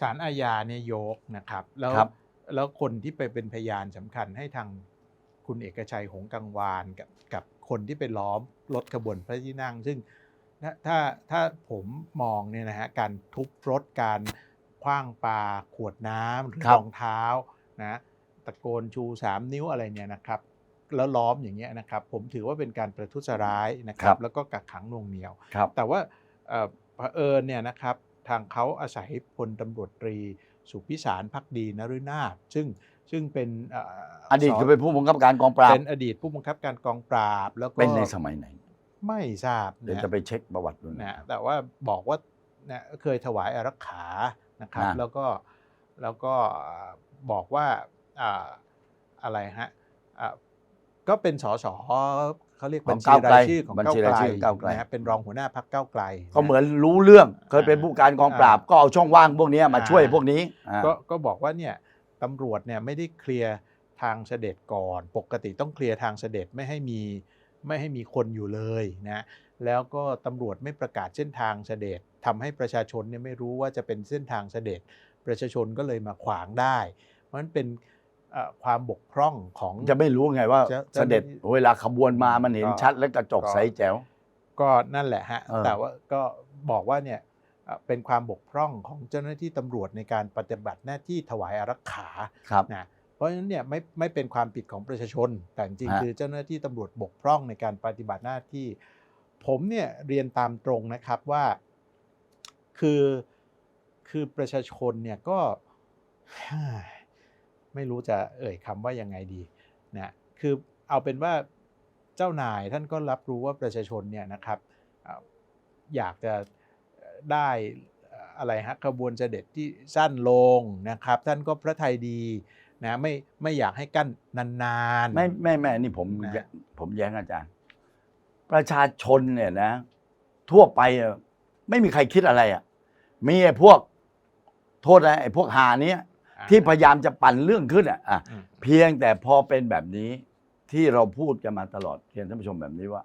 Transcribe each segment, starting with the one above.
ศาลอาญาเนี่ยยกนะครับ แล้วครับ แล้วคนที่ไปเป็นพยานสำคัญให้ทางคุณเอกชัยหงส์กังวานกับกับคนที่ไปล้อมรถขบวนพระที่นั่ง ซึ่งถ้าถ้าถ้าผมมองเนี่ยนะฮะการทุบรถการคว้างปาขวดน้ำหรือครับ รองเท้านะตะโกนชูสามนิ้วอะไรเนี่ยนะครับ แล้วล้อมอย่างเงี้ยนะครับ ผมถือว่าเป็นการประทุษร้ายนะคครัรับบแล้วก็กักขังหน่วงเหนียว ครับ แต่ว่าเอ่อเผอิญเนี่ยนะครับ ทางเขาอาศัยพลตำรวจตรี สุพิสารพักดีนฤนาถซึ่งซึ่งเป็นเอดีตคือเป็นผู้บังคับการกองปราบเป็นอดีตผู้บังคับการกองปราบ แล้วก็เป็นในสมัยไหน ไม่ทราบเดี๋ยวนะจะไปเช็คประวัติดูนะนะแต่ว่าบอกว่านะเคยถวายอารักขานะครับอ่าแล้วก็แล้วก็บอกว่าอ่าอะไรฮะอ่าก็เป็นสส เขาเรียกขบัอญงชีก้าวไกลรายชื่อของบัญก้าวชีไกรายลชื่อก้าวไกลนะฮะเป็นรองหัวหน้าพรรคก้าวไกลก็นะเหมือนรู้เรื่องเคยเป็นอ่าผู้การกองปราบอ่าก็เอาช่องว่างพวกนี้มาอ่าช่วยพวกนี้อ่าก็ก็บอกว่าเนี่ยตำรวจเนี่ยไม่ได้เคลียร์ทางเสด็จก่อน ปกติต้องเคลียร์ทางเสด็จไม่ให้มีไม่ให้มีคนอยู่เลยนะแล้วก็ตำรวจไม่ประกาศเส้นทางเสด็จทำให้ประชาชนเนี่ยไม่รู้ว่าจะเป็นเส้นทางเสด็จประชาชนก็เลยมาขวางได้ เพราะฉะนั้นเป็นเอ่อ ความบกพร่องของ จะไม่รู้ไงว่าจะเสด็จเวลาขบวนมามันเห็นก็ชัดและกระจกก็ใสแจ๋ว ก็นั่นแหละฮะ เออ แต่ว่าก็บอกว่าเนี่ยเอ่อเป็นความบกพร่องของเจ้าหน้าที่ตำรวจในการปฏิบัติหน้าที่ถวายอารักขาครับ นะเพราะฉะนั้นเนี่ยไม่ไม่เป็นความผิดของประชาชน แต่จริงๆฮะ คือเจ้าหน้าที่ตำรวจบกพร่องในการปฏิบัติหน้าที่ ผมเนี่ยเรียนตามตรงนะครับว่าคือคือประชาชนเนี่ยก็ ไม่รู้จะเอ่ยคำว่ายังไงดีนะคือเอาเป็นว่าเจ้านายท่านก็รับรู้ว่าประชาชนเนี่ยนะครับอ่าอยากจะได้เอ่ออะไรฮะขบวนเสด็จที่สั้นลงนะครับ ท่านก็พระทัยดีนะไม่ไม่อยากให้กั้นนานๆ ไม่ไม่ไม่นี่ผมนะผมแย้งอาจารย์ ประชาชนเนี่ยนะ ทั่วไปอะไม่มีใครคิดอะไรอะมีไอ้พวกโทษนะไอ้พวกหาเนี้ยอ่า ที่พยายามจะปั่นเรื่องขึ้นอะอะอืม เพียงแต่พอเป็นแบบนี้ที่เราพูดกันมาตลอดเรียนท่านผู้ชมแบบนี้ว่า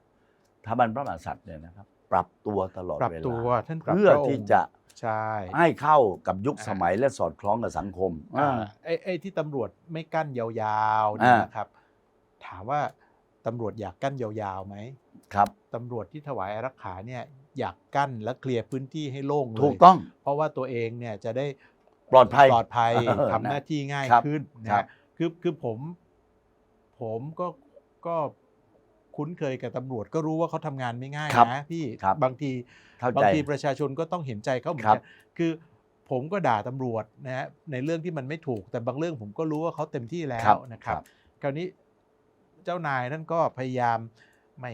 ทบันพระมหากษัตริย์เนี่ยนะครับ ปรับตัวตลอดปรับเวตัวลาท่านปรับเพื่อพรองค์ที่จะใช่ให้เข้ากับยุคอ่าสมัยและสอดคล้องกับสังคมอ่า อ่าไอ้ไอ้ที่ตำรวจไม่กั้นยาวๆเนี่ยอ่าน นะครับ ถามว่าตำรวจอยากกั้นยาวๆไหมครับ ตำรวจที่ถวายอารักขาเนี่ยอยากกั้นและเคลียร์พื้นที่ให้โล่งเลย ถูกต้อง เพราะว่าตัวเองเนี่ยจะได้ ปลอดภัยปลอดภัยเออทำหน้าที่ง่ายครับขึ้นนะครับคือคือผม ผมก็ก็คุ้นเคยกับตำรวจก็รู้ว่าเขาทำงานไม่ง่ายครับนะพี่ครับบางทีเข้าบางใจทีประชาชนก็ต้องเห็นใจเขาเหมือนครักันบคือผมก็ด่าตำรวจนะฮะในเรื่องที่มันไม่ถูก แต่บางเรื่องผมก็รู้ว่าเขาเต็มที่แล้ครัวบนะครับครับ คราวนี้เจ้านายท่านก็พยายามไม่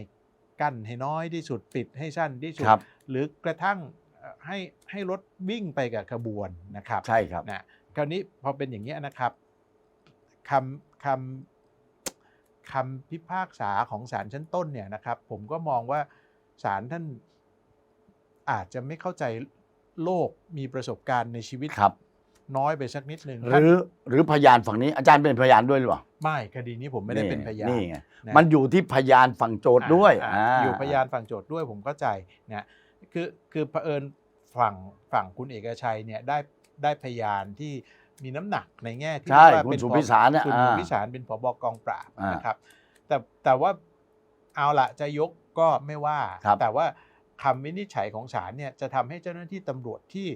กั้นให้น้อยที่สุดปิดให้สั้นที่สุดครับหรือกระทั่งเอ่อ ให้ให้รถวิ่งไปกับขบวนนะครับใช่ครับนะคราวนี้พอเป็นอย่างนี้ยนะครับคำคำคำพิพากษาของศาลชั้นต้นเนี่ยนะครับ ผมก็มองว่าศาลท่านอาจจะไม่เข้าใจโลกมีประสบการณ์ในชีวิตครับ น้อยไปสักนิดหนึ่งหรือหรือพยานฝั่งนี้อาจารย์เป็นพยานด้วยหรือเปล่าไม่คดีนี้ผมไม่ได้เป็นพยานนี่ไงนะมันอยู่ที่พยานฝั่งโจทย์ด้วยอ่าอ่าอยู่พยานฝั่งโจทย์ด้วยผมเข้าใจนะคือคือเผอิญ ฝั่งฝั่งคุณเอกชัยเนี่ยได้ได้พยานที่มีน้ำหนักในแง่ที่ใช่ว่าคุณเป็นสุผพิสารเนี่ยคุณอ่าสุพิสารเป็นผบกองปราบอ่านนะครับ แต่แต่ว่าเอาละจะยกก็ไม่ว่า ครับ แต่ว่าคำวินิจฉัยของศาลเนี่ยจะทำให้เจ้าหน้าที่ตำรวจที่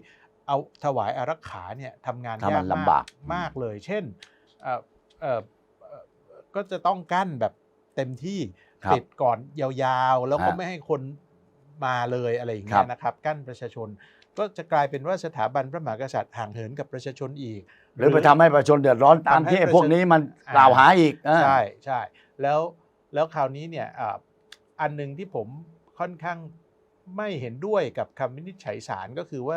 เอาถวายอารักขาเนี่ยทำงานทำยามักนมาลำบากกมากเลย เช่นเอ่อเอ่อเอ่อก็จะต้องกั้นแบบเต็มที่ครับปิดก่อนยาวๆ แล้วก็ฮะไม่ให้คน มาเลยอะไรอย่างคเงี้รัยบนะครับกั้นประชาชน ก็จะกลายเป็นว่าสถาบันพระมหากษัตริย์ห่างเหินกับประชาชนอีก หรือไปทำให้ประชาชนเดือดร้อนตามทำให้ที่ไอ้ประชาพวกนี้มันอ่ากล่าวหาอีกอ่าใช่ใช่แล้วแล้วคราวนี้เนี่ยอ่าอันหนึ่งที่ผมค่อนข้างไม่เห็นด้วยกับคำวินิจฉัยศาลก็คือว่า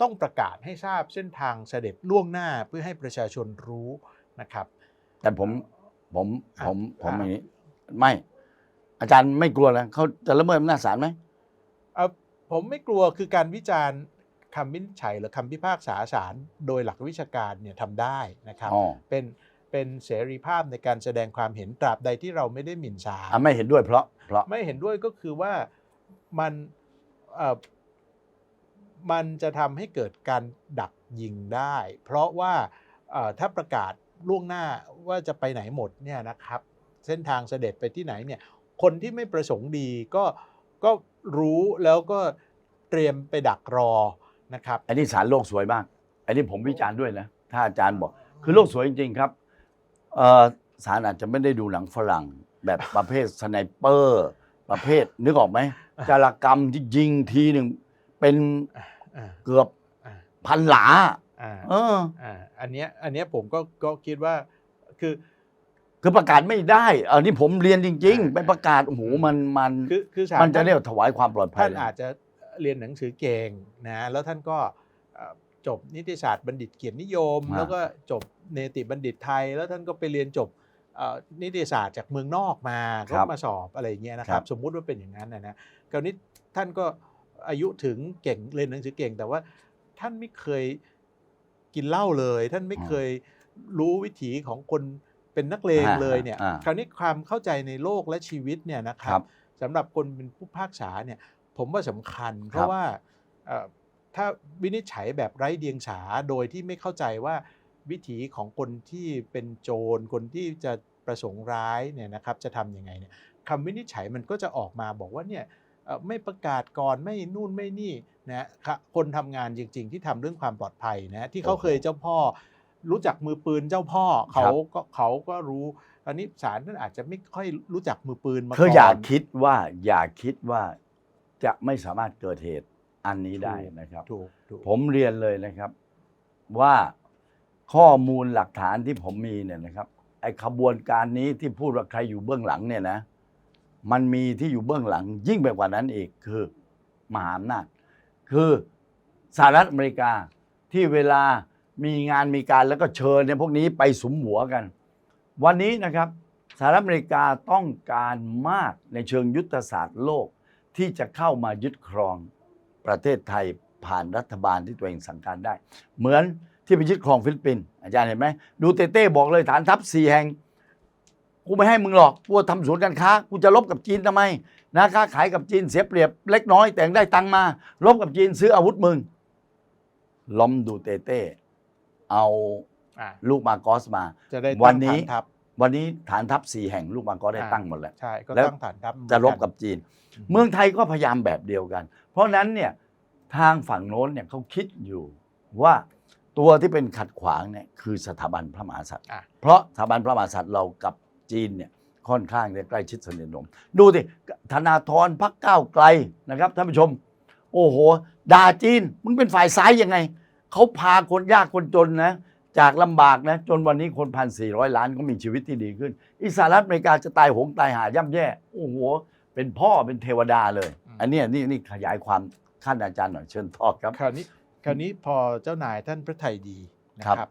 ต้องประกาศให้ทราบเส้นทางเสด็จล่วงหน้าเพื่อให้ประชาชนรู้นะครับ แต่ผมผมอะผมผมอะอย่างนี้ไม่ อาจารย์ไม่กลัวเลยเขาจะละเมิดอำนาจศาลไหมเอ่อ ผมไม่กลัวคือการวิจารณ์คำวินิจฉัยหรือคำพิพากษาศาลโดยหลักวิชาการเนี่ยทำได้นะครับอ๋อเป็นเป็นเสรีภาพในการแสดงความเห็นตราบใดที่เราไม่ได้หมิ่นศาลอะไม่เห็นด้วยเพราะเพราะไม่เห็นด้วยก็คือว่ามันเอ่อมันจะทำให้เกิดการดักยิงได้ เพราะว่าเอ่อถ้าประกาศล่วงหน้าว่าจะไปไหนหมดเนี่ยนะครับ เส้นทางเสด็จไปที่ไหนเนี่ยคนที่ไม่ประสงค์ดีก็ ก็รู้แล้วก็เตรียมไปดักรอนะครับ อันนี้สารโลกสวยมาก อันนี้ผมวิจารณ์ด้วยนะ ถ้าอาจารย์บอก คือโลกสวยจริง ๆ ครับเอ่อสารอาจจะไม่ได้ดูหนังฝรั่ง แบบประเภทสไนเปอร์ ประเภทนึกออกไหมจารกรรมที่ยิงทีหนึ่งเป็นอ่าเกือบอ่าพันหลาอ่าเอออ่าอันเนี้ยอันเนี้ยผมก็ก็คิดว่าคือ คือประกาศไม่ได้เออนี่ผมเรียนจริงอ่าๆไปประกาศโอ้โหมันมันคือคือศาลมันจะท่าเรียกว่าถวายความปลอดภัท่ายนเลยอาจจะเรียนหนังสือเก่งนะแล้วท่านก็เอ่อจบนิติศาสตร์บัณฑิตเกียรตินิยมอ่าแล้วก็จบเนติบัณฑิตไทย แล้วท่านก็ไปเรียนจบเอ่อนิติศาสตร์จากเมืองนอกมาก็มาสอบอะไรอย่างเงี้ยนะครับ สมมุติว่าเป็นอย่างนั้นนะนะคราวนี้ท่านก็อายุถึงเก่งเรียนหนังสือเก่ง แต่ว่าท่านไม่เคยกินเหล้าเลย ท่านไม่เคยรู้วิถีของคน เป็นนักเลงเลยเนี่ยอ่าคราวนี้ความเข้าใจในโลกและชีวิตเนี่ยนะคครัรับบสำหรับคนเป็นผู้พิพากษาเนี่ยผมว่าสำคัญ เพครัราะบว่าเอ่อถ้าวินิจฉัยแบบไร้เดียงสาโดยที่ไม่เข้าใจว่าวิถีของคนที่เป็นโจรคนที่จะประสงค์ร้ายเนี่ยนะครับจะทำยังไงเนี่ยคำวินิจฉัยมันก็จะออกมาบอกว่าเนี่ยเอ่อไม่ประกาศก่อนไม่นู่นไม่นี่นะครับคนทำงานจริง ๆ ที่ทำเรื่องความปลอดภัยนะที่เขาเคยเจ้าพ่อ รู้จักมือปืนเจ้าพ่อเขาก็เขาก็รู้อันนี้ศาลท่านอาจจะไม่ค่อยรู้จักมือปืนมาก่อนคืออย่าคิดว่าอย่าคิดว่าจะไม่สามารถเกิดเหตุอันนี้ได้นะครับถูกถูกผมเรียนเลยนะครับ ว่าข้อมูลหลักฐานที่ผมมีเนี่ยนะครับไอ้ขบวนการนี้ที่พูดว่าใครอยู่เบื้องหลังเนี่ยนะ มันมีที่อยู่เบื้องหลัง ยิ่งไปกว่านั้นอีกคือมหาอำนาจคือสหรัฐอเมริกาที่เวลา มีงานมีการแล้วก็เชิญเนี่ยพวกนี้ไปสุมหัวกัน วันนี้นะครับสหรัฐอเมริกาต้องการมากในเชิงยุทธศาสตร์โลกที่จะเข้ามายึดครองประเทศไทยผ่านรัฐบาลที่ตัวเองสั่งการได้ เหมือนที่ไปยึดครองฟิลิปปินส์อาจารย์เห็นไหมดูเต้เต้บอกเลยฐานทัพสี่แห่งกูไม่ให้มึงหรอกกูทำศูนการค้ากูจะลบกับจีนทำไมนะค้าขายกับจีนเสียเปรียบเล็กน้อยแต่งได้ตังมาลบกับจีนซื้ออาวุธมึงล้มดูเต้เต้ เอาอะลูกมากอสมา จะได้วัตั้นงนี้ ฐานทัพวันนี้ฐานทัพสี่แห่งลูกมากอสได้อ่าตั้งหมดแล้ว ใช่ก็แล้ว ตั้งฐานทัพเหมือนจะรบนกับจีน เมืองไทยก็พยายามแบบเดียวกัน เพราะฉะนั้นเนี่ยทางฝั่งโน้นเนี่ยเขาคิดอยู่ว่าตัวที่เป็นขัดขวางเนี่ยคือสถาบันพระมหากษัตริย์ อะเพราะสถาบันพระมหากษัตริย์เรากับจีนเนี่ยค่อนข้างจะใกล้ชิดสนิทสนมดูสิธนาธรพักก้าวไกลนะครับท่านผู้ชม โอ้โหด่าจีนมึงเป็นฝ่ายซ้ายยังไง เขาพาคนยากคนจนนะ จากลำบากนะ จนวันนี้คนพันสี่ร้อยล้านก็มีชีวิตที่ดีขึ้นอิสหรัฐอเมริกาจะตายหงตายหาย่ำแย่ โอ้โห เป็นพ่อเป็นเทวดาเลย อันเนี้ยนี่นี่ขยายความขั้นอาจารย์หน่อยเชิญทอกครับ คราวนี้คราวนี้พอเจ้านายท่านพระไทยดีนะคครัรับบ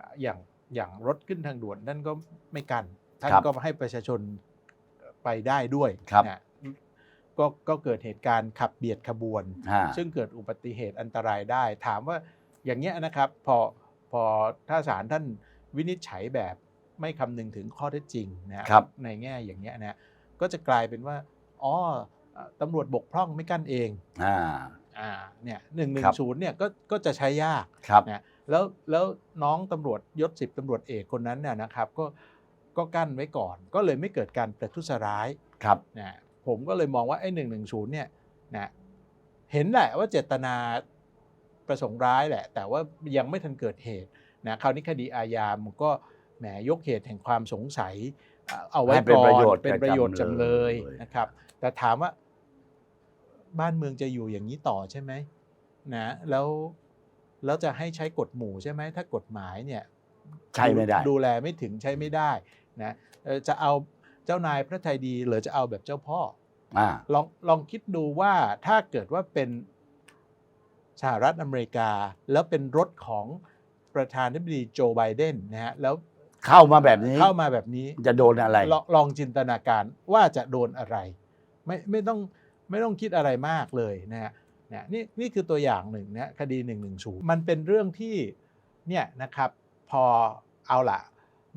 อะอย่างอย่างรถขึ้นทางด่วนท่านก็ไม่กันท่านครับก็ให้ประชาชนไปได้ด้วยครับ นะก็ก็เกิดเหตุการณ์ขับเบียดขบวนอ่าซึ่งเกิดอุบัติเหตุอันตรายได้ ถามว่า อย่างเงี้ยนะครับพอพอถ้าศาลท่านวินิจฉัยแบบไม่คำนึงถึงข้อเท็จจริงนะครับในแง่อย่างเงี้ยนะก็จะกลายเป็นว่าอ๋อเอ่อตำรวจบกพร่องไม่กั้นเองอ่าอ่าเนี่ยหนึ่งหนึ่ครังบศูนย์เนี่ยก็ก็จะใช้ยากครับนะแล้วแล้วน้องตำรวจยศสิบตำรวจเอกคนนั้นเนี่ยนะครับก็ก็กั้นไว้ก่อน ก็เลยไม่เกิดการประทุษร้ายครับนะผมก็เลยมองว่าไอ้หนึ่งหนึ่งศูนย์เนี่ยนะเห็นแหละว่าเจตนา ประสงค์ร้ายแหละ แต่ว่ายังไม่ทันเกิดเหตุนะคราวนี้คดีอาญามันก็แหมยกเหตุแห่งความสงสัยเอาเอาไว้ให้เป็นก่อประนโยชน์เป็นแก่ประโยชน์จำจำเลเลยยนะครับ แต่ถามว่าบ้านเมืองจะอยู่อย่างนี้ต่อใช่ไหมนะแล้วแล้วจะให้ใช้กฎหมู่ใช่ไหมถ้ากฎหมายเนี่ยใช่ไม่ได้ ดูแลไม่ถึงใช้ไม่ได้นะเอ่อจะเอาเจ้านายพระไทยดีหรือจะเอาแบบเจ้าพ่ออ่าลองลองคิดดูว่าถ้าเกิดว่าเป็น สหรัฐอเมริกา แล้วเป็นรถของประธานาธิบดีโจไบเดนนะฮะแล้วเข้ามาแบบนี้เข้ามาแบบนี้จะโดนอะไรลองลองจินตนาการว่าจะโดนอะไร ไม่ไม่ต้องไม่ต้องคิดอะไรมากเลยนะฮะเนี่ยนี่นี่คือตัวอย่างหนึ่งนะคดี1นึมันเป็นเรื่องที่เนี่ยนะครับพอเอาละ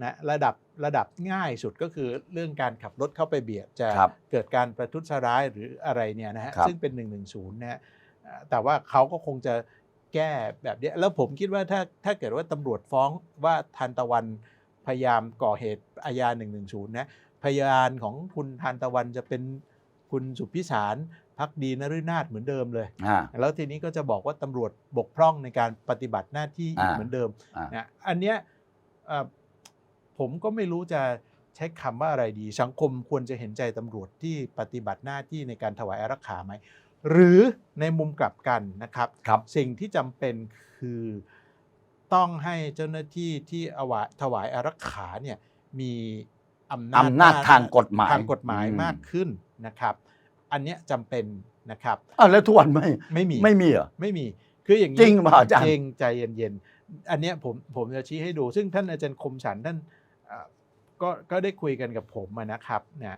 นะระดับระดับง่ายสุดก็คือเรื่องการขับรถเข้าไปเบียดจะครับเกิดการประทุษร้ายหรืออะไรเนี่ยนะฮะครับซึ่งเป็น1นึนะฮะเอ่อ แต่ว่าเขาก็คงจะแก้แบบเนี้ยแล้วผมคิดว่าถ้าถ้าเกิดว่าตำรวจฟ้องว่าทันตะวันพยายามก่อเหตุอาญา1นึนะพยานของคุณทันตะวันจะเป็นคุณสุพิสารพักดีนฤนาถเหมือนเดิมเลยอ่าแล้วทีนี้ก็จะบอกว่าตำรวจบกพร่องในการปฏิบัติหน้าที่อีกอ่าเหมือนเดิมอ่านะอันเนี้ยเอ่อผมก็ไม่รู้จะใช้คำว่าอะไรดี สังคมควรจะเห็นใจตำรวจที่ปฏิบัติหน้าที่ในการถวายอารักขาไหม หรือในมุมกลับกันนะครับครับสิ่งที่จำเป็นคือต้องให้เจ้าหน้าที่ที่อวะถวายอารักขาเนี่ยมีอำนาจอำนาจทางกฎหมายทางกฎหมายอืมมากขึ้นนะครับ อันเนี้ยจำเป็นนะครับอ้าวแล้วทุกวันไม่ไม่มีไม่มีเหรอไม่มีคืออย่างนี้จริงเปล่าอาจารย์จริงใจเย็นๆอันเนี้ยผมผมจะชี้ให้ดู ซึ่งท่านอาจารย์คมสันท่านเอ่อก็ก็ได้คุยกันกับผมอะนะครับเนี่ย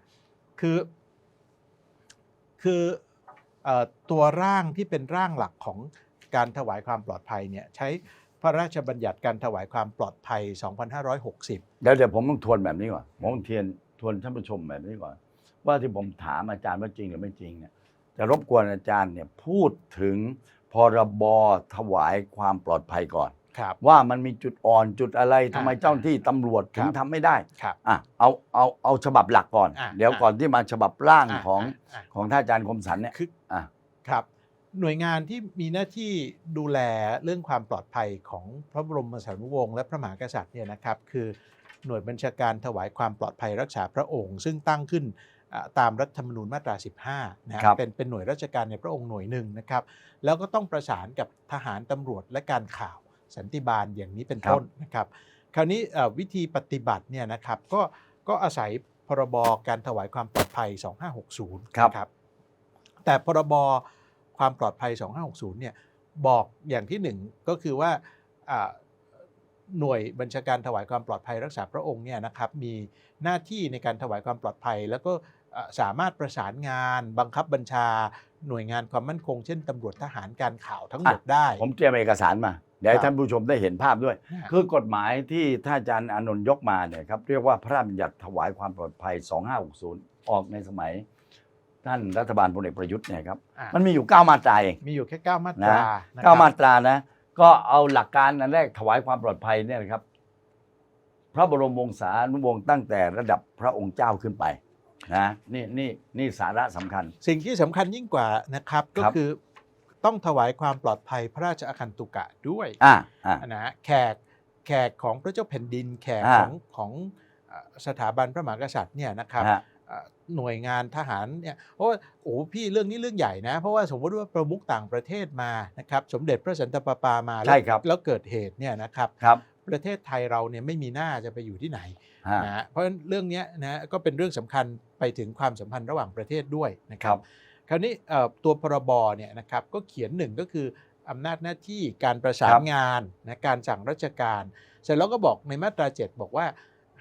คือคือเอ่อ ตัวร่างที่เป็นร่างหลักของการถวายความปลอดภัยเนี่ยใช้พระราชบัญญัติการถวายความปลอดภัย 2560 เดี๋ยวเดี๋ยวผมต้องทวนแบบนี้ก่อนผมต้องเทียนทวนท่านผู้ชมแบบนี้ก่อน ว่าที่ผมถามอาจารย์ว่าจริงหรือไม่จริงเนี่ยจะรบกวนอาจารย์เนี่ยพูดถึงพรบถวายความปลอดภัยก่อน ครับ ว่ามันมีจุดอ่อนจุดอะไรทำไมอ่าเจ้าหน้าที่ตำรวจถึงครับทำไม่ได้ครับอะเอาเอาเอาฉบับหลักก่อน อะเดี๋ยวอะก่อนที่มาฉบับร่างะของะะของท่านอาจารย์คมสันเนี่ยคืออะ ครับ หน่วยงานที่มีหน้าที่ดูแลเรื่องความปลอดภัยของพระบรมสารีวงศ์และพระมหากษัตริย์เนี่ยนะครับ คือหน่วยบัญชาการถวายความปลอดภัยรักษาพระองค์ ซึ่งตั้งขึ้นอ่าตามรัฐธรรมนูญมาตรา 15นะฮะครับ เป็นเป็นหน่วยราชการในพระองค์หน่วยหนึ่งนะครับ แล้วก็ต้องประสานกับทหารตำรวจและการข่าว สันติบาลอย่างนี้เป็นต้นนะครับ คราวนี้เอ่อวิธีปฏิบัติเนี่ยนะครับก็ก็อาศัยพรบการถวายความปลอดภัย 2560ครับนะครับแต่พรบความปลอดภัย 2560เนี่ยบอกอย่างที่หนึ่งก็คือว่าอ่าหน่วยบัญชาการถวายความปลอดภัยรักษาพระองค์เนี่ยนะครับมีหน้าที่ในการถวายความปลอดภัย แล้วก็อ่าสามารถประสานงานบังคับบัญชาหน่วยงานความมั่นคง เช่นตำรวจทหารการข่าวทั้งหมดได้ ผมเตรียมเอกสารมา เดี๋ยวให้ครับท่านผู้ชมได้เห็นภาพด้วยนะฮะคือกฎหมายที่ท่านอาจารย์อานนท์ยกมาเนี่ยครับเรียกว่าพระราชบัญญัติถวายความปลอดภัย 2560 ออกในสมัย ท่านรัฐบาลพลเอกประยุทธ์เนี่ยครับอะมันมีอยู่ 9 มาตราเองมีอยู่แค่9มาตรานะนะคเก้ารับมาตรานะก็เอาหลักการอันแรกถวายความปลอดภัยเนี่ยนะครับ พระบรมวงศานุวงศ์ตั้งแต่ระดับพระองค์เจ้าขึ้นไปนะนี่นี่นี่สาระสำคัญ สิ่งที่สำคัญยิ่งกว่านะครับ ก็ครับ คือ ต้องถวายความปลอดภัยพระราชอาคันตุกะด้วยอ่าอ่านะฮะแขกแขกของพระเจ้าแผ่นดิน แขกอ่าของของเอ่อสถาบันพระมหากษัตริย์เนี่ยนะครับฮะเอ่อหน่วยงานทหารเนี่ยเพราะว่าโอ้โหพี่เรื่องนี้เรื่องใหญ่นะ เพราะว่าสมมติว่าประมุขต่างประเทศมานะครับสมเด็จพระสันตะปาปามาแล้วใช่ครับแล้วเกิดเหตุเนี่ยนะครับครับ ประเทศไทยเราเนี่ยไม่มีหน้าจะไปอยู่ที่ไหนฮะนะฮะเพราะฉะนั้นเรื่องเนี้ยนะก็เป็นเรื่องสำคัญไปถึงความสัมพันธ์ระหว่างประเทศด้วยนะคครัรับบ คราวนี้เอ่อตัวพรบเนี่ยนะครับก็เขียนหนึ่งก็คืออำนาจหน้าที่การประสาครันบงานนะการสั่งราชการเสร็จแล้วก็บอกในมาตรา 7 บอกว่า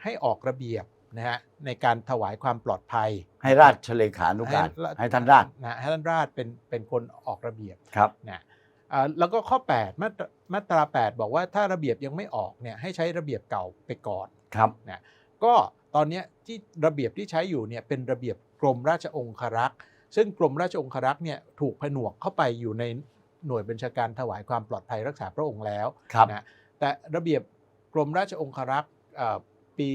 ให้ออกระเบียบนะฮะในการถวายความปลอดภัย ให้ราชเลขานุการให้ให้ท่านราชนะให้ท่านราชเป็นเป็นคนออกระเบียบครับนะอ่าแล้วก็ข้อ 8 มาตรามาตรา 8 บอกว่าถ้าระเบียบยังไม่ออกเนี่ยให้ใช้ระเบียบเก่าไปก่อนครับนะก็ตอนเนี้ยที่ระเบียบที่ใช้อยู่เนี่ยเป็นระเบียบกรมราชองครักษ์ ซึ่งกรมราชองครักษ์เนี่ยถูกผนวกเข้าไปอยู่ในหน่วยบัญชาการถวายความปลอดภัยรักษาพระองค์แล้วครับนะแต่ระเบียบกรมราชองครักษ์เอ่อปี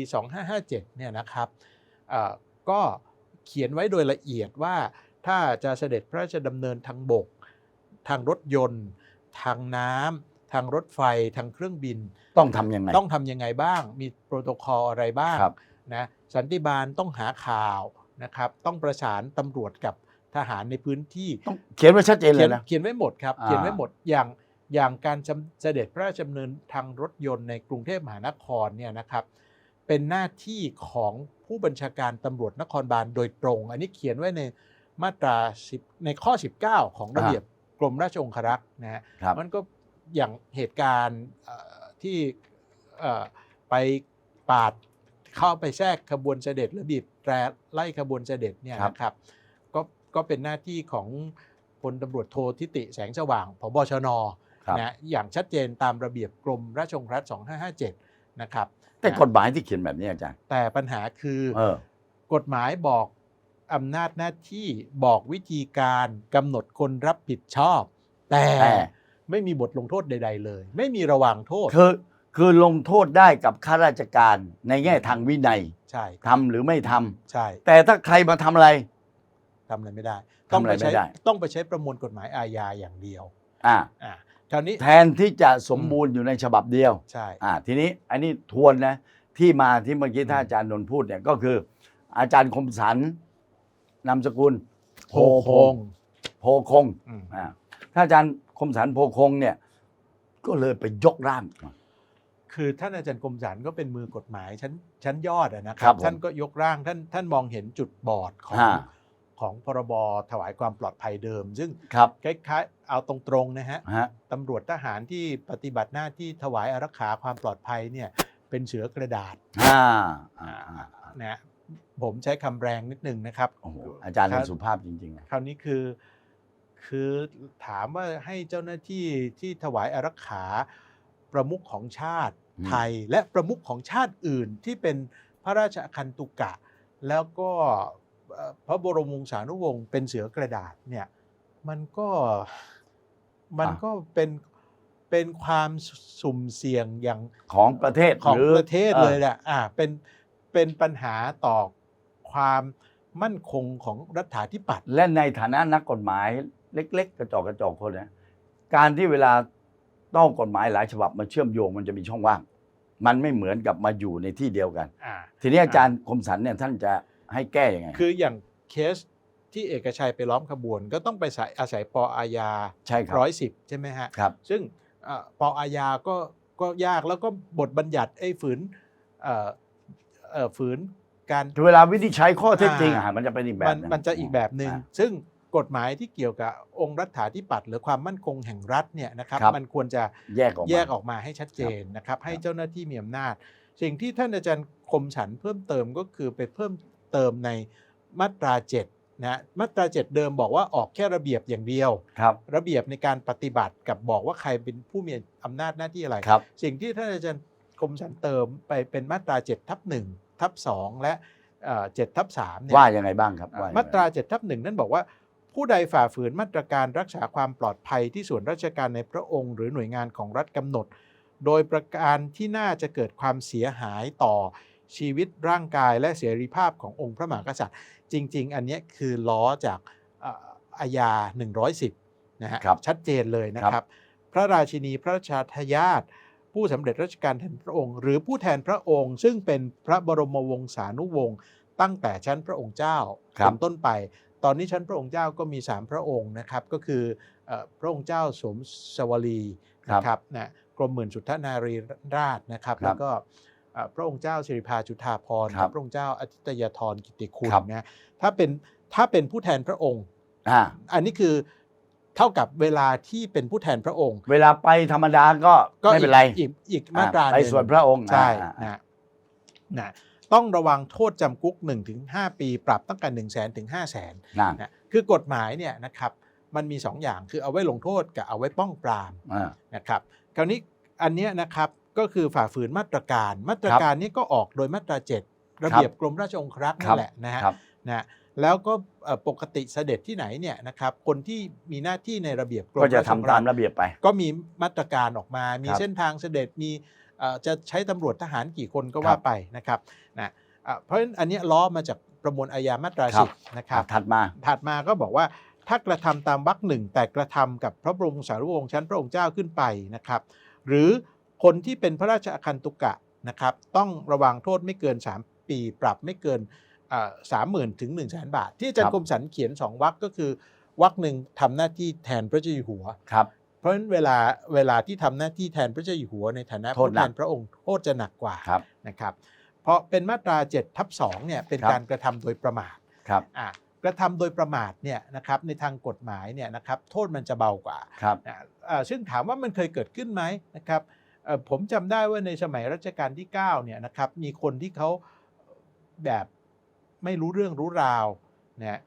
2557 เนี่ยนะครับเอ่อก็เขียนไว้โดยละเอียดว่าถ้าจะเสด็จพระราชดำเนินทางบก ทางรถยนต์ ทางน้ำทางรถไฟทางเครื่องบิน ต้องทำยังไงต้องทำยังไงบ้าง มีโปรโตคอลอะไรบ้างครับนะสันติบาลต้องหาข่าวนะครับต้องประสานตำรวจกับ ทหารในพื้นที่ต้องเขียนไว้ชัดเจนเลเขียยนนะเขียนไว้หมดครับอ่าเขียนไว้หมดอย่างอย่างการจำเสด็จพระราชดำเนินทางรถยนต์ในกรุงเทพมหานครเนี่ยนะครับเป็นหน้าที่ของผู้บัญชาการตำรวจนครบาลโดยตรง อันนี้เขียนไว้ในมาตรา 10 ในข้อ 19 ของระเบียบกรมราชองครักษ์นะฮะครับมันก็อย่างเหตุการณ์เอ่อที่เอ่อไปปาดเข้าไปแทรกขบวนเสด็จหรือบีบแตรไล่ขบวนเสด็จเนี่ยครับนะครับ ก็ก็เป็นหน้าที่ของพลตำรวจโททิติแสงสว่างพบชนครับนะอย่างชัดเจนตามระเบียบกรมราชองครักษ์2557 นะครับแต่กฎหมายที่เขียนแบบนี้อาจารย์แต่ปัญหาคือเออกฎหมายบอกอำนาจหน้าที่บอกวิธีการกำหนดคนรับผิดชอบ แต่แต่ไม่มีบทลงโทษใด ๆ เลย ไม่มีระวังโทษคือคือลงโทษได้กับข้าราชการในแง่ทางวินัยใช่ทำหรือไม่ทำใช่ แต่ถ้าใครมาทำอะไร ทำอะไรไม่ได้ทำอะไรใช้ไม่ได้ ต้องไปใช้ประมวลกฎหมายอาญาอย่างเดียวอ่าอ่าคราวนี้แทนที่จะสมบูรณ์อยู่ในฉบับเดียว ใช่ อ่าทีนี้อันนี้ทวนนะที่มาที่เมื่อกี้อืมท่านอาจารย์นนท์พูดเนี่ยก็คือ อาจารย์คมสันนามสกุลโพคงโพคงอืม อ่าท่านอาจารย์คมสันโพคงเนี่ย ก็เลยไปยกร่างมา คือท่านอาจารย์กรมสารก็เป็นมือกฎหมายชั้นชั้นยอดอะนะคครัรับบผมท่านก็ยกร่างท่านท่านมองเห็นจุดบอดของฮะ ของพรบถวายความปลอดภัยเดิม ซึ่งครับ คล้ายๆเอาตรงๆนะฮะฮะ ตำรวจทหารที่ปฏิบัติหน้าที่ถวายอารักขาความปลอดภัยเนี่ยเป็นเสือกระดาษอ่าอ่าอ่านะฮะผมใช้คำแรงนิดนึงนะครับ โอ้โหอาจารย์คเป็นบสุภาพจริงๆนะ คราวนี้คือคือถามว่าให้เจ้าหน้าที่ที่ถวายอารักขาประมุขของชาติไทยและประมุขของชาติอื่นที่เป็นพระราชอาคันตุกะ แล้วก็เอ่อ พระบรมวงศานุวงศ์เป็นเสือกระดาษเนี่ยมันก็มันก็เป็นเป็นความสุ่มเสี่ยงอย่างของประเทศของหรือประเทศเลยแหละอ่าเป็นเป็นปัญหาต่อความมั่นคงของรัฐาธิปัตย์และในฐานะนักกฎหมายเล็ก ๆ กระจอกกระจอกคนนะการที่เวลาต้องกฎหมายหลายฉบับมาเชื่อมโยงมันจะมีช่องว่าง มันไม่เหมือนกับมาอยู่ในที่เดียวกันอ่าทีนี้อาจารย์คมสันเนี่ยท่านจะ ให้แก้ยังไงคืออย่างเคสที่เอกชัยไปล้อมขบวน ก็ต้องไปสายอาศัยปออาญาใช่ครับร้อยสิบใช่ไหมฮะครับซึ่งเอ่อปออาญาก็ก็ยากแล้วก็บทบัญญัติไอ้ฝืนเอ่อเอ่อฝืนการเวลาวิธีใช้ข้อเท็จจริงอ่าอะมันจะเป็นอีกแบบมันหงมันจะอีกแบบหนึ่งอ่าซึ่งกฎหมายที่เกี่ยวกับองค์รัฐาธิปัตย์หรือความมั่นคงแห่งรัฐเนี่ยนะครับครับมันควรจะแยกออกมาแยกออกมาให้ชัดเจนนะครับ ให้เจ้าหน้าที่มีอำนาจ สิ่งที่ท่านอาจารย์คมฉันเพิ่มเติมก็คือไปเพิ่ม เติมในมาตรา 7 นะมาตรา 7 เดิมบอกว่าออกแค่ระเบียบอย่างเดียว ครับ ระเบียบในการปฏิบัติกับบอกว่าใครเป็นผู้มีอำนาจหน้าที่อะไร ครับ สิ่งที่ท่านอาจารย์คมฉันเติมไปเป็นมาตรา 7 ทับ1ทับ2และเจ็ดทับ3เนี่ยว่ายังไงบ้างครับว่ายังไงมาตรา7ทับหนึ่งนั่นบอกว่า ผู้ใดฝ่าฝืนมาตรการรักษาความปลอดภัยที่ส่วนราชการในพระองค์ หรือหน่วยงานของรัฐกำหนด โดยประการที่น่าจะเกิดความเสียหายต่อ ชีวิตร่างกายและเสรีภาพขององค์พระมหากษัตริย์ จริง ๆ อันเนี้ยคือล้อจากเอ่ออาญา 110 นะฮะครับชัดเจนเลยนะคครัรับบพระราชินีพระราชทายาทผู้สำเร็จราชการแทนพระองค์ หรือผู้แทนพระองค์ ซึ่งเป็นพระบรมวงศานุวงศ์ตั้งแต่ชั้นพระองค์เจ้าครับเป็นต้นไป ตอนนี้ชั้นพระองค์เจ้าก็มี 3 พระองค์นะครับ ก็คือเอ่อพระองค์เจ้าสมสวลีนะครับนะกรมหมื่นสุทธนารีราชนะครับครับแล้วก็เอ่อ พระองค์เจ้าสิริพาจุฑาพรครับพระองค์เจ้าอธิตยธรกิติคุณครับนะถ้าเป็นถ้าเป็นผู้แทนพระองค์อ่าอันนี้คือเท่ากับเวลาที่เป็นผู้แทนพระองค์ เวลาไปธรรมดาก็ก็ไม่เป็นไรอีกอีกมาตราอ่ไปหนึ่งส่วนพระองค์ใช่อ่าอ่านะนะต้องระวังโทษจำคุก 1-5 ปีปรับตั้งแต่1 0 0 0 0แสนถึง5 0 0แสนนั่นนะคือกฎหมายเนี่ยนะครับมันมี 2 อย่างคือเอาไว้ลงโทษกับเอาไว้ป้องปรามอ่านะครับคราวนี้อันเนี้ยนะครับ ก็คือฝ่าฝืนมาตรการ มาตรการนี้ก็ออกโดยมาตรา7ระเบียบกรมราชองครักษ์ครันั่บนแหละนะฮะครับนะแล้วก็เอ่อปกติเสด็จที่ไหนเนี่ยนะครับคนที่มีหน้าที่ในระเบียบกรมก็จะราชทำองคตารัมกษ์ระเบียบไป ก็มีมาตรการออกมา มีครับเส้นทางเสด็จมีเอ่อจะใช้ตำรวจทหารกี่คนก็ครัว่าบไปนะครับนะอะเพราะฉะนั้นอันเนี้ยล้อมาจากประมวลอาญามาตราครัสิบบนะครับถัดมาถัดมาก็บอกว่าถ้ากระทำตามวรรคหนึ่งแต่กระทำกับพระบรมสารีวงศ์ชั้นพระองค์เจ้าขึ้นไปนะครับ หรือ คนที่เป็นพระราชอาคันตุกะนะครับต้องระวังโทษไม่เกิน 3 ปีปรับไม่เกินสามหมื่นถึง1นึ่งแสนบาท ที่อาจารครัย์บคมสันเขียน2วรรคก็คือวรรคหนึ่งทำหน้าที่แทนพระเจ้าอยู่หัวครับเพราะฉะนั้นเวลาเวลาที่ทำหน้าที่แทนพระเจ้าอยู่หัวในฐานะโทษผู้หนัแทกนพระองค์โทษจะหนักกว่าครับนะครับเพราะเป็นมาตรา7ทับ2เนี่ยเป็นครับการกระทำโดยประมาทครับอะกระทำโดยประมาทเนี่ยนะครับในทางกฎหมายเนี่ยนะครับโทษมันจะเบากว่าครับนะอ่าซึ่งถามว่ามันเคยเกิดขึ้นไหมนะครับเอ่อ ผมจำได้ว่าในสมัยรัชกาลที่9เนี่ยนะครับมีคนที่เขาแบบไม่รู้เรื่องรู้ราวนะ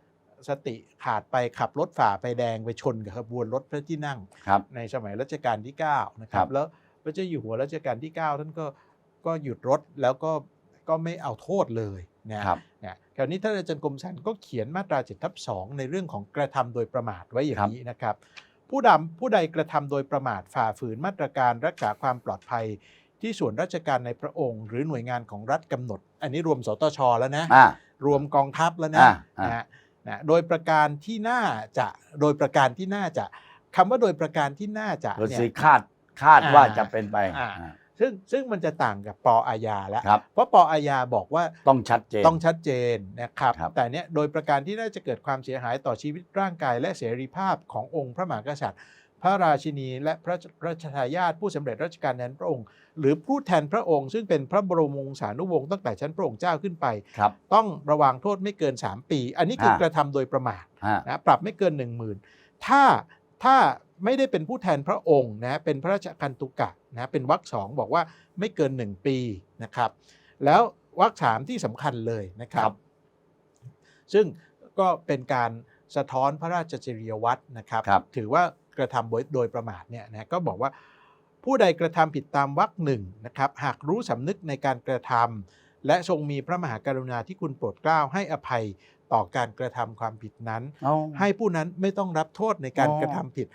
สติขาดไปขับรถฝ่าไฟแดงไปชนกับขบวนรถพระที่นั่งครับในสมัยรัชกาลที่9นะครัครับบแล้วพระเจ้าอยู่หัวรัชกาลที่ 9 ท่านก็ก็หยุดรถแล้วก็ก็ไม่เอาโทษเลยนะครับนะคราวนี้ท่านอาจารย์กรมสันก็เขียนมาตรา7ทับ2ในเรื่องของกระทำโดยประมาทไว้อย่าครังบนี้นะครับ ผู้ดำผู้ใดกระทำโดยประมาทฝ่าฝืนมาตรการรักษาความปลอดภัย ที่ส่วนราชการในพระองค์ หรือหน่วยงานของรัฐกำหนด อันนี้รวมสตชแล้วนะอ่ารวมกองทัพแล้วนะอ่าอ่านนะฮะนะโดยประการที่น่าจะโดยประการที่น่าจะคำว่าโดยประการที่น่าจะโดยเนี่สิยคาดคาดอ่าว่าจะเป็นไปอ่าอ่า ซึ่งซึ่งมันจะต่างกับปออาญาแล้ว ครับ เพราะปออาญาบอกว่าต้องชัดเจน ต้องชัดเจนนะครับ ครับ แต่เนี้ยโดยประการที่น่าจะเกิดความเสียหายต่อชีวิตร่างกาย และเสรีภาพขององค์พระมหากษัตริย์ พระราชินีและพระราชทายาทผู้สำเร็จราชการแทนพระองค์ หรือผู้แทนพระองค์ ซึ่งเป็นพระบรมวงศานุวงศ์ตั้งแต่ชั้นพระองค์เจ้าขึ้นไป ครับ ต้องระวังโทษไม่เกิน 3 ปี อันนี้คือฮะ กระทำโดยประมาทฮะ นะปรับไม่เกิน 1 0,000 ถ้าถ้า ไม่ได้เป็นผู้แทนพระองค์นะเป็นพระราชคันตุกะนะเป็นวรรคสองบอกว่าไม่เกิน 1 ปีนะครับ แล้ววรรคสามที่สำคัญเลยนะครัครับบซึ่งก็เป็นการสะท้อนพระราชจริยวัตรนะครับครับถือว่ากระทำโดยประมาทเนี่ยนะก็บอกว่าผู้ใดกระทำผิดตามวรรคหนึ่งนะครับ หากรู้สำนึกในการกระทำ และทรงมีพระมหากรุณาที่คุณโปรดเกล้าให้อภัยต่อการกระทำความผิดนั้นเอาให้ผู้นั้นไม่ต้องรับโทษในการอ๋อกระทำผิด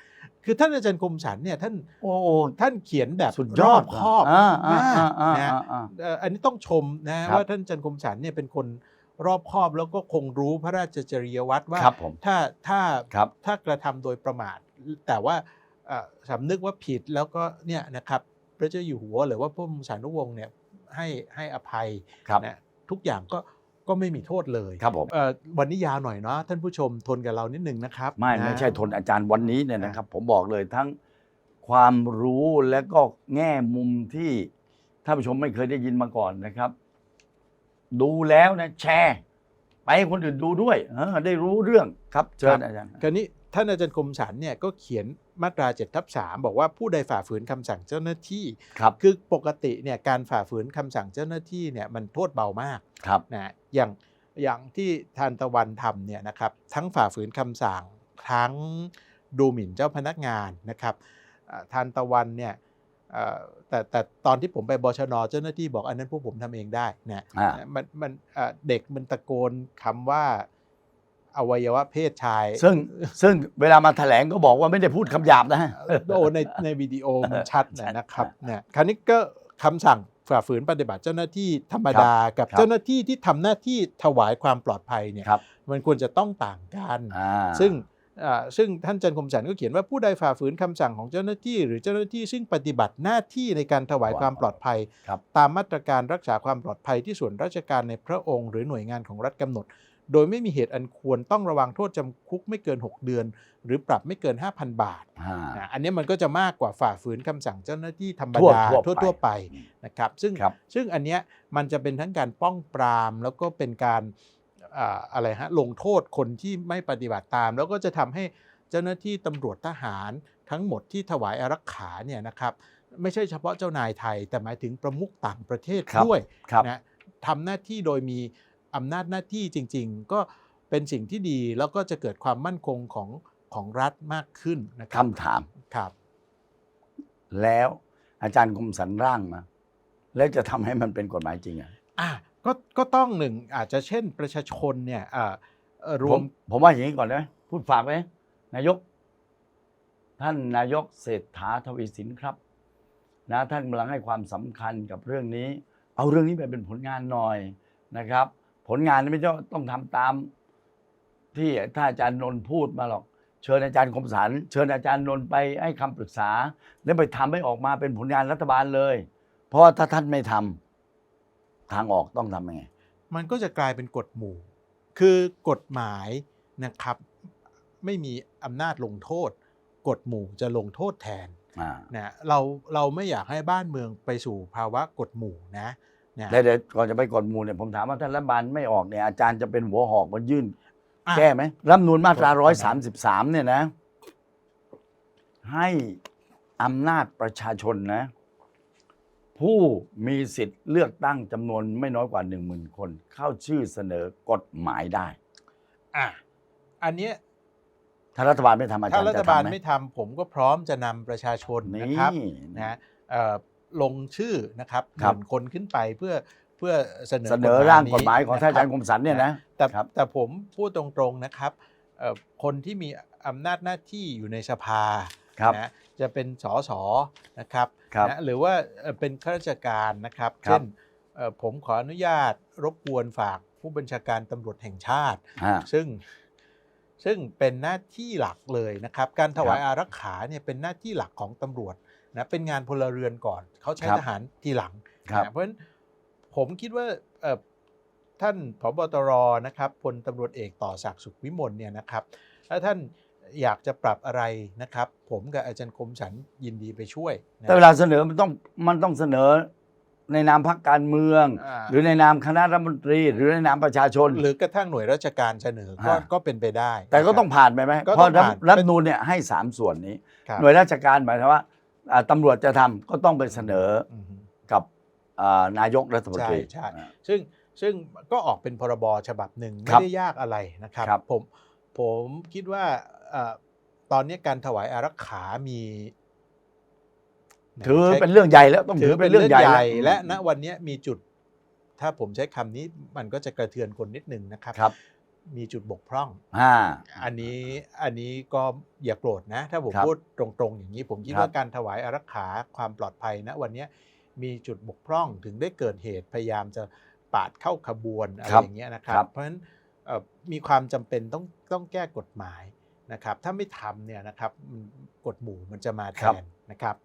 คือท่านอาจารย์คมสันเนี่ยท่านโอ้ท่านเขียนแบบสุดยรออดบคอบอ่าอ่ามากอ่าอ่านะอ่าอ่าเอ่ออันนี้ต้องชมนะครับว่าท่านอาจารย์คมสันเนี่ยเป็นคนรอบคอบแล้วก็คงรู้พระราชจริยวัตรว่าครับผมถ้าถ้าครับถ้ากระทำโดยประมาท แต่ว่าเอ่อสำนึกว่าผิดแล้วก็เนี่ยนะครับพระเจ้าอยู่หัวหรือว่าพระบรมสานุวงศ์เนี่ย ให้ให้อภัยครับนะทุกอย่างก็ก็ไม่มีโทษเลยครับผมเอ่อวันนี้ยาวหน่อยเนาะท่านผู้ชมทนกับเรานิดนึงนะครับ ไม่นะไม่ใช่ทนอาจารย์วันนี้เนี่ยนะครับ ผมบอกเลยทั้งความรู้และก็แง่มุมที่ท่านผู้ชมไม่เคยได้ยินมาก่อนนะครับ ดูแล้วนะแชร์ ไปให้คนอื่นดูด้วยเออได้รู้เรื่องครับเชิญอาจารย์คราวนี้ ท่านอาจารย์คมสันเนี่ยก็เขียนมาตรา7ทับ3บอกว่าผู้ใดฝ่าฝืนคำสั่งเจ้าหน้าที่ครับคือปกติเนี่ยการฝ่าฝืนคำสั่งเจ้าหน้าที่เนี่ยมันโทษเบามากครับนะอย่างอย่างที่ทานตะวันทำเนี่ยนะครับทั้งฝ่าฝืนคำสั่งทั้งดูหมิ่นเจ้าพนักงานนะครับอ่าทานตะวันเนี่ยเอ่อแต่แต่ตอนที่ผมไปบชนเจ้าหน้าที่บอกอันนั้นพวกผมทำเองได้นะอ่ามันมันเอ่อเด็กมันตะโกนคำว่า อวัยวะเพศชาย ซึ่งซึ่งเวลามาแถลงก็บอกว่าไม่ได้พูดคำหยาบนะฮะ โอ้ในในวิดีโอมันชัดใช่นะนะครับเนี่ยคราวนี้ก็คำสั่งฝ่าฝืนปฏิบัติเจ้าหน้าที่ธรรมดากับครับเจ้าหน้าที่ที่ทำหน้าที่ถวายความปลอดภัยเนี่ยครับมันควรจะต้องต่างกันอ่าซึ่งอ่าซึ่งท่านจันทร์คมสันก็เขียนว่าผู้ใดฝ่าฝืนคำสั่งของเจ้าหน้าที่ หรือเจ้าหน้าที่ซึ่งปฏิบัติหน้าที่ในการถวายความปลอดภัยครับตามมาตรการรักษาความปลอดภัยที่ส่วนราชการในพระองค์ หรือหน่วยงานของรัฐกำหนด โดยไม่มีเหตุอันควรต้องระวังโทษจำคุกไม่เกิน 6 เดือน หรือปรับไม่เกิน 5,000 บาทอ่านะอันนี้มันก็จะมากกว่าฝ่าฝืนคำสั่งเจ้าหน้าที่ธรรมทั่วดาทั่วไปทั่วๆไปนะครับซึ่งครับซึ่งอันเนี้ยมันจะเป็นทั้งการป้องปรามแล้วก็เป็นการอ่าอะไรฮะลงโทษคนที่ไม่ปฏิบัติตาม แล้วก็จะทำให้เจ้าหน้าที่ตำรวจทหารทั้งหมดที่ถวายอารักขาเนี่ยนะครับไม่ใช่เฉพาะเจ้านายไทย แต่หมายถึงประมุขต่างประเทศครับด้วยครับนะทำหน้าที่โดยมี อำนาจหน้าที่จริง ๆ ก็เป็นสิ่งที่ดีแล้วก็จะเกิดความมั่นคงของของรัฐมากขึ้นนะครัคำถาม ครับ แล้วอาจารย์คมสันร่างมา แล้วจะทำให้มันเป็นกฎหมายจริงอะอะก็ก็ต้องหนึ่งอาจจะเช่นประชาชนเนี่ยอ่าเอ่อรผวมมผมว่าอย่างนี้ก่อนนะพูดฝากไว้นายก ท่านนายกเศรษฐาทวีสินครับ นะท่านกำลังให้ความสำคัญกับเรื่องนี้ เอาเรื่องนี้ไปเป็นผลงานหน่อยนะครับ ผลงานไม่ต้องต้องทำตาม ที่ท่านอาจารย์นนท์พูดมาหรอก เชิญอาจารย์คมสันเชิญอาจารย์นนท์ไปให้คำปรึกษา แล้วไปทำให้ออกมาเป็นผลงานรัฐบาลเลย เพราะว่าถ้าท่านไม่ทำทางออกต้องทำยังไง มันก็จะกลายเป็นกฎหมู่ คือกฎหมายนะครับ ไม่มีอำนาจลงโทษ กฎหมู่จะลงโทษแทนอ่านะเราเราไม่อยากให้บ้านเมืองไปสู่ภาวะกฎหมู่นะ นะแล้วเดี๋ยวก่อนจะไปกฎหมูลเนี่ยผมถามว่าท่านรัฐบาลไม่ออกเนี่ยอาจารย์จะเป็นหัวหอกมายื่น อะ แก้ไหมรัฐธรรมนูลมาตรากฎหร้อยมาสามยสิบสามเนี่ยนะ ให้อำนาจประชาชนนะ ผู้มีสิทธิ์เลือกตั้งจำนวนไม่น้อยกว่าหนึ่งหมื่นคน เข้าชื่อเสนอกฎหมายได้ อะอันเนี้ยถ้ารัฐบาลไม่ทำอาจาถ้ารย์รัฐจะบาลทำไหมไม่ทำผมก็พร้อมจะนำประชาชนนี่นะครับนะเอ่อ ลงชื่อนะครับหครับมื่นคนขึ้นไปเพื่อเพื่อเสนอเสนอร่างกฎหมายนี้ของท่านอาจารย์ะคคบมสันเนี่ยนะแต่ครับแต่ผมพูดตรงๆนะครับเอ่อคนที่มีอำนาจหน้าที่อยู่ในสภาครับนะจะเป็นสสนะครับครับนะหรือว่าเอ่อเป็นข้าราชการนะครับครับเช่นเอ่อผมขออนุญาตรบกวนฝากผู้บัญชาการตำรวจแห่งชาติฮะซึ่งซึ่งเป็นหน้าที่หลักเลยนะครับ การถวายครับอารักขาเนี่ยเป็นหน้าที่หลักของตำรวจ นะเป็นงานพลเรือนก่อน เขาใช้ครับทหารทีหลังครับ นะเพราะฉะนั้นผมคิดว่าเอ่อท่านผบตรนะครับพลตำรวจเอกต่อศักดิ์สุขวิมลเนี่ยนะครับถ้าท่านอยากจะปรับอะไรนะครับ ผมกับอาจารย์คมสันยินดีไปช่วยนะ แต่เวลาเสนอมันต้องมันต้องเสนอในนามพรรคการเมือง อ่า หรือในนามคณะรัฐมนตรี หรือในนามประชาชน หรือกระทั่งหน่วยราชการเสนอก็ฮะก็เป็นไปได้แต่ก็นะครับ ต้องผ่านไปไหมก็เพต้อราะงผ่าน รัฐธรรมนูญเนี่ยให้สามส่วนนี้ ครับ หน่วยราชการหมายถึงว่าอ่า ตำรวจจะทำก็ต้องไปเสนออือฮึกับอ่านายกรัฐมนตรีใช่ใช่ซึ่งซึ่งก็ออกเป็นพรบฉบับหนึ่งครัไม่บได้ยากอะไรนะครับครับผมผมคิดว่าเอ่อตอนนี้การถวายอารักขามีถือใช้เป็นเรื่องใหญ่แล้วต้องถืถืออเป็เป็นนเรื่เรื่อองงใหใหญ่ญ่แล้วและณวันนี้มีจุด ถ้าผมใช้คำนี้มันก็จะกระเทือนคนนิดนึงนะครับครับ มีจุดบกพร่อง อ่า อันนี้อันนี้ก็อย่าโกรธนะ ถ้าผมครับพูดตรงๆ อย่างนี้ ผมคิดครับ ว่าการถวายอารักขาความปลอดภัยณวันนี้มีจุดบกพร่องถึงได้เกิดเหตุพยายามจะปาดเข้าขบวนอะไรครับอย่างเงี้ยนะครับ ครับเพราะฉะนั้นเอ่อมีความจำเป็นต้องต้องแก้กฎหมายนะครับ ถ้าไม่ทำเนี่ยนะครับมันกฎหมู่มันจะมาแทนนะครับ